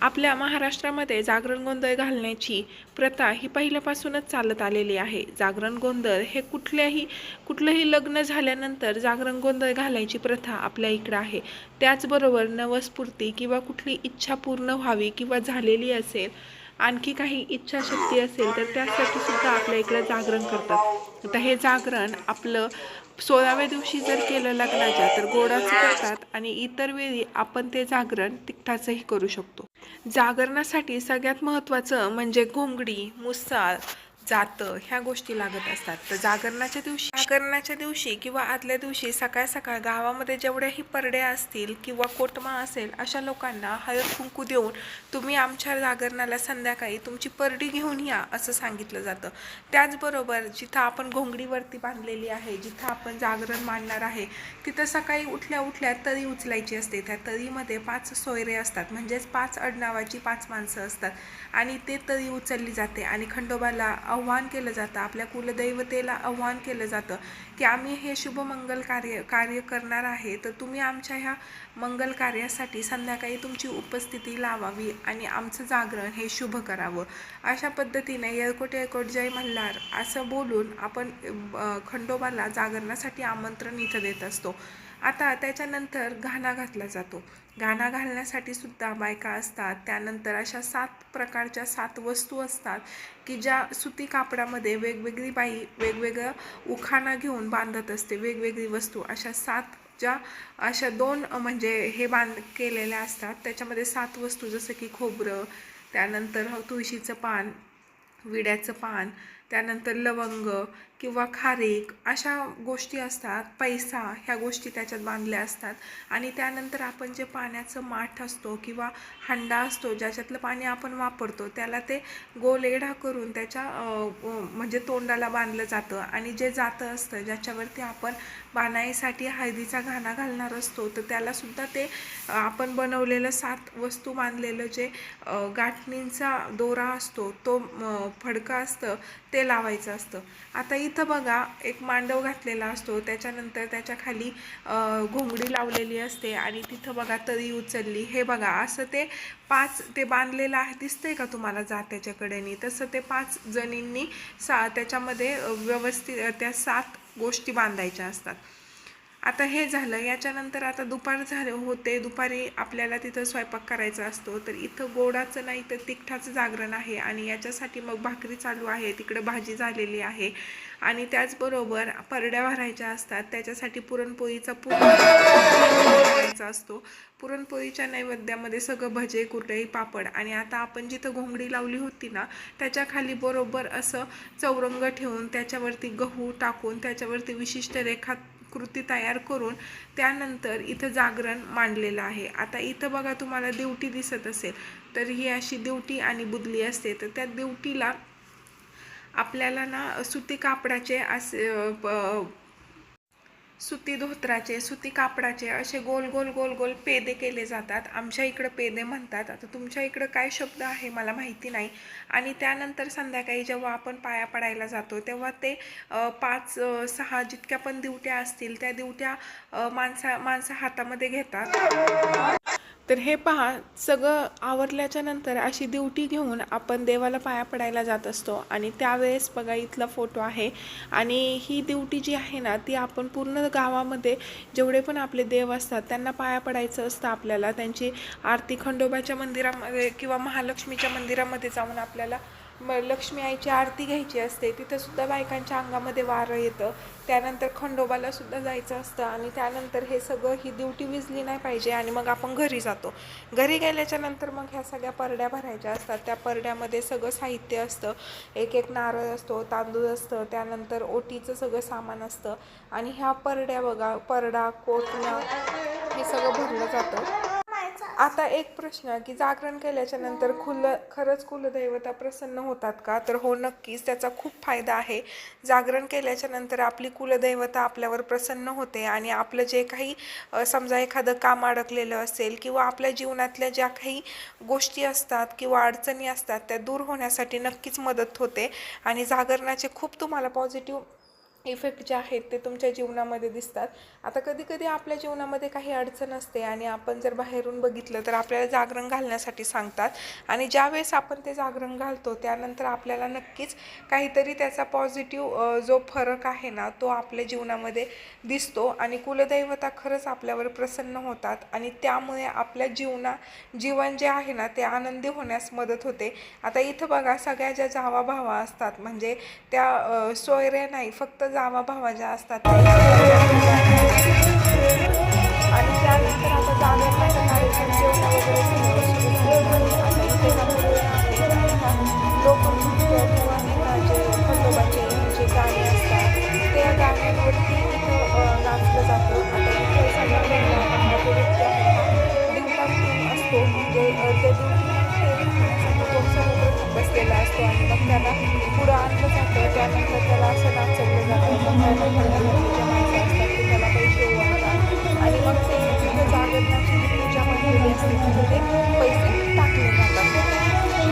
आपल्या महाराष्ट्रामध्ये जागरण गोंधळ घालण्याची प्रथा ही पहिल्यापासूनच चालत आलेली आहे. जागरण गोंधळ हे कुठल्याही कुठलंही लग्न झाल्यानंतर जागरण गोंधळ घालायची प्रथा आपल्या इकडं आहे. त्याचबरोबर नवस्फूर्ती किंवा कुठली इच्छा पूर्ण व्हावी किंवा झालेली असेल आणखी काही इच्छाशक्ती असेल तर त्यासाठी सुद्धा आपल्या इकडं जागरण करतात. आता हे जागरण आपलं सोळाव्या दिवशी जर केलं लग्नाच्या तर गोडाचं करतात आणि इतर वेळी आपण ते जागरण तिखटाचंही करू शकतो. जागरणासाठी सगळ्यात महत्त्वाचं म्हणजे घोंगडी मुसाळ जातं ह्या गोष्टी लागत असतात. तर जागरणाच्या दिवशी जागरणाच्या दिवशी किंवा आदल्या दिवशी सकाळ सकाळ गावामध्ये जेवढ्याही परड्या असतील किंवा कोटमा असेल अशा लोकांना हळद कुंकू देऊन तुम्ही आमच्या जागरणाला संध्याकाळी तुमची परडी घेऊन या असं सांगितलं जातं. त्याचबरोबर जिथं आपण घोंगडीवरती बांधलेली आहे जिथं आपण जागरण मांडणार आहे तिथं सकाळी उठल्या उठल्या तरी उचलायची असते. त्या तळीमध्ये पाच सोयरे असतात म्हणजेच पाच अडनावाची पाच माणसं असतात आणि ते तरी उचलली जाते आणि खंडोबाला आव्हान केलं जातं. आपल्या कुलदैवतेला आव्हान केलं जातं की आम्ही हे शुभमंगल कार्य कार्य करणार आहे तर तुम्ही आमच्या ह्या मंगल कार्यासाठी संध्याकाळी तुमची उपस्थिती लावावी आणि आमचं जागरण हे शुभ करावं. अशा पद्धतीने येळकोट येळकोट जय मल्हार असं बोलून आपण खंडोबाला जागरणासाठी आमंत्रण इथं देत असतो. आता त्याच्यानंतर घाणा घातला जातो. घाणा घालण्यासाठी सुद्धा बायका असतात. त्यानंतर अशा सात प्रकारच्या सात वस्तू असतात की ज्या सुती कापडामध्ये वेगवेगळी बाई वेगवेगळं उखाणा घेऊन बांधत असते. वेगवेगळी वस्तू. अशा सात ज्या अशा दोन म्हणजे हे बांध केलेल्या असतात. त्याच्यामध्ये सात वस्तू जसं की खोबरं त्यानंतर तुळशीचं पान विड्याचं पान त्यानंतर लवंग किंवा खारीक अशा गोष्टी असतात पैसा ह्या गोष्टी त्याच्यात बांधल्या असतात. आणि त्यानंतर आपण जे पाण्याचं माठ असतो किंवा हंडा असतो ज्याच्यातलं पाणी आपण वापरतो त्याला ते गोलेढा करून त्याच्या म्हणजे तोंडाला बांधलं जातं. आणि जे जातं असतं ज्याच्यावरती आपण बाणाईसाठी हळदीचा घाणा घालणार असतो तर त्यालासुद्धा ते आपण बनवलेलं सात वस्तू बांधलेलं जे गाठणींचा दोरा असतो तो फडका असतं ते ते लावायचं असतं. आता इथं बघा एक मांडव घातलेला असतो. त्याच्यानंतर त्याच्याखाली घोंगडी लावलेली असते आणि तिथं बघा तरी उचलली. हे बघा असं ते पाच ते बांधलेलं आहे. दिसतंय का तुम्हाला जात्याच्या कडेनी तसं ते पाच जणींनी सा त्याच्यामध्ये व्यवस्थित त्या सात गोष्टी बांधायच्या असतात. आता हे झालं याच्यानंतर आता दुपार झाले होते दुपारी आपल्याला तिथं स्वयंपाक करायचा असतो तर इथं गोडाचं नाही तर तिखटाचं जागरण आहे आणि याच्यासाठी मग भाकरी चालू आहे तिकडं भाजी झालेली आहे आणि त्याचबरोबर परड्या भरायच्या असतात त्याच्यासाठी पुरणपोळीचा पूर्ण असतो. पुरणपोळीच्या नैवेद्यामध्ये सगळं भजे कुरडई पापड आणि आता आपण जिथं घोंगडी लावली होती ना त्याच्याखाली बरोबर असं चौरंग ठेवून त्याच्यावरती गहू टाकून त्याच्यावरती विशिष्ट रेखा कृती तयार करून त्यानंतर इथं जागरण मांडलेलं आहे. आता इथं बघा तुम्हाला देवटी दिसत असेल तर ही अशी देवटी आणि बुदली असते. तर त्या देवटीला आपल्याला ना सुती कापडाचे असे प- सुती धोत्राचे सुती कापडाचे असे गोल गोल गोल गोल पेदे केले जातात. आमच्या इकडं पेदे म्हणतात. आता तुमच्या इकडं काय शब्द आहे मला माहिती नाही. आणि त्यानंतर संध्याकाळी जेव्हा आपण पाया पडायला जातो तेव्हा ते पाच सहा जितक्या पण दिवट्या असतील त्या दिवट्या माणसा माणसं हातामध्ये घेतात. तर हे पहा सगळं आवरल्याच्या नंतर अशी दिवटी घेऊन आपण देवाला पाया पडायला जात असतो. आणि त्यावेळेस बघा इथला फोटो आहे. आणि ही दिवटी जी आहे ना ती आपण पूर्ण गावामध्ये जेवढे पण आपले देव असतात त्यांना पाया पडायचं असतं आपल्याला. त्यांची आरती खंडोबाच्या मंदिरामध्ये किंवा महालक्ष्मीच्या मंदिरामध्ये जाऊन आपल्याला मग लक्ष्मी आईची आरती घ्यायची असते तिथंसुद्धा बायकांच्या अंगामध्ये वारं येतं. त्यानंतर खंडोबाला सुद्धा जायचं असतं आणि त्यानंतर हे सगळं ही ड्युटी विजली नाही पाहिजे आणि मग आपण घरी जातो. घरी गेल्याच्यानंतर मग ह्या सगळ्या परड्या भरायच्या असतात. त्या परड्यामध्ये सगळं साहित्य असतं. एक एक नारळ असतो तांदूळ असतं त्यानंतर ओटीचं सगळं सामान असतं. आणि ह्या परड्या बघा परडा कोटणं हे सगळं भरलं जातं. आता एक प्रश्न की जागरण केल्याच्यानंतर खुल खरंच कुलदैवता प्रसन्न होतात का? तर हो नक्कीच त्याचा खूप फायदा आहे. जागरण केल्याच्यानंतर आपली कुलदैवता आपल्यावर प्रसन्न होते आणि आपलं जे काही समजा एखादं काम अडकलेलं असेल किंवा आपल्या जीवनातल्या ज्या काही गोष्टी असतात किंवा अडचणी असतात त्या दूर होण्यासाठी नक्कीच मदत होते. आणि जागरणाचे खूप तुम्हाला पॉझिटिव्ह इफेक्ट जे आहेत ते तुमच्या जीवनामध्ये दिसतात. आता कधी कधी आपल्या जीवनामध्ये काही अडचण असते आणि आपण जर बाहेरून बघितलं तर आपल्याला जागरण घालण्यासाठी सांगतात. आणि ज्यावेळेस आपण ते जागरण घालतो त्यानंतर आपल्याला नक्कीच काहीतरी त्याचा पॉझिटिव्ह जो फरक आहे ना तो आपल्या जीवनामध्ये दिसतो आणि कुलदैवता खरंच आपल्यावर प्रसन्न होतात आणि त्यामुळे आपल्या जीवना जीवन जे आहे ना ते आनंदी होण्यास मदत होते. आता इथं बघा सगळ्या ज्या जावा भावा असतात म्हणजे त्या सोयऱ्या नाही फक्त जावा भावा ज्या असतात आणि त्यानंतर आता जागरणाचा वगैरे जे खंडोबाचे जे गाणे असतात त्या गाण्यांवरती इथं नाचलं जातं. आता असतो. म्हणजे त्या बसलेला असतो आणि मग त्याला पुढं आणलं जातं. त्यानंतर त्याला असं नाचवलं जातं मग त्यानंतर घरातले जे त्याला पैसे ओवाळतात आणि मग ते तिथं जागरणाची जी पूजा मंडळी असते तिथे ते पैसे टाकले जातात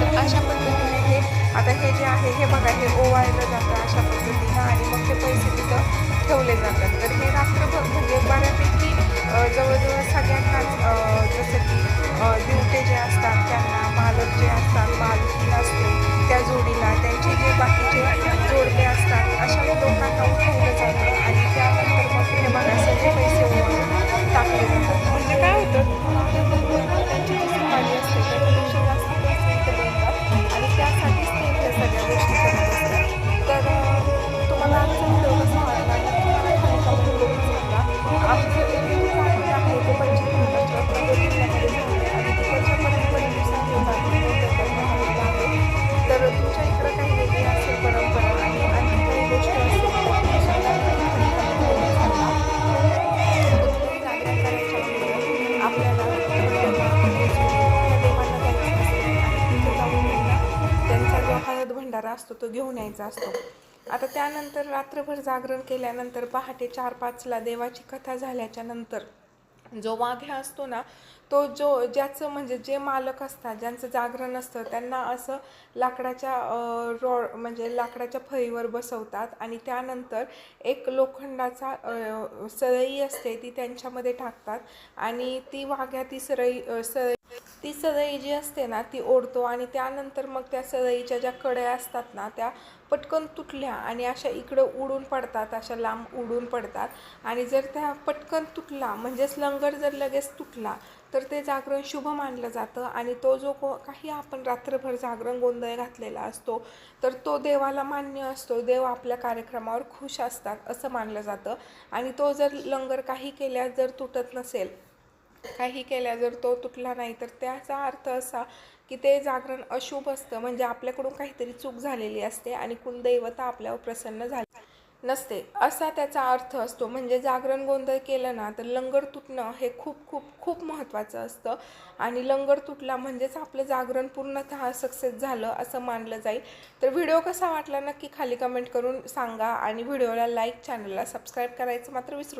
तर अशा पद्धतीने हे आता हे जे आहे हे बघा हे ओवाळलं जातं अशा पद्धतीनं आणि मग ते पैसे तिथं ठेवले जातात तर हे रात्रभर म्हणजे बऱ्यापैकी जवळजवळ सगळ्यांनाच जसं की अ, दिवटे जे असतात त्यांना मालक जे असतात मालकीन असते त्या जोडीला त्यांचे तो घेऊन यायचा असतो. आता त्यानंतर रात्रभर जागरण केल्यानंतर पहाटे चार पाचला देवाची कथा झाल्याच्यानंतर जो वाघ्या असतो ना तो जो ज्याचं म्हणजे जे मालक असतात ज्यांचं जागरण असतं त्यांना असं लाकडाच्या रॉड म्हणजे लाकडाच्या फळीवर बसवतात आणि त्यानंतर एक लोखंडाचा सरई सळई असते ती त्यांच्यामध्ये टाकतात आणि ती वाघ्या ती सरई अ, सळई ती सळई जी असते ना ती ओढतो आणि त्यानंतर मग त्या सळईच्या ज्या कड्या असतात ना त्या पटकन तुटल्या आणि अशा इकडं उडून पडतात अशा लांब उडून पडतात आणि जर त्या पटकन तुटला म्हणजेच लंगर जर लगेच तुटला तर ते जागरण शुभ मानलं जातं आणि तो जो को काही आपण रात्रभर जागरण गोंधळ घातलेला असतो तर तो देवाला मान्य असतो. देव आपल्या कार्यक्रमावर खुश असतात असं मानलं जातं. आणि तो जर लंगर काही केल्यास जर तुटत नसेल काही केल्या जर तो तुटला नाही तर त्याचा अर्थ असा की ते जागरण अशुभ असतं. म्हणजे आपल्याकडून काहीतरी चूक झालेली असते आणि कुलदैवता आपल्यावर प्रसन्न झाली. नसते. असा त्याचा अर्थ असतो. म्हणजे जागरण गोंधळ केलं ना तर लंगर तुटणं हे खूप खूप खूप महत्त्वाचं असतं. आणि लंगर तुटला म्हणजेच आपलं जागरण पूर्णतः सक्सेस झालं असं मानलं जाईल. तर व्हिडिओ कसा वाटला नक्की खाली कमेंट करून सांगा. आणि व्हिडिओला लाईक चॅनलला सबस्क्राईब करायचं मात्र विसरू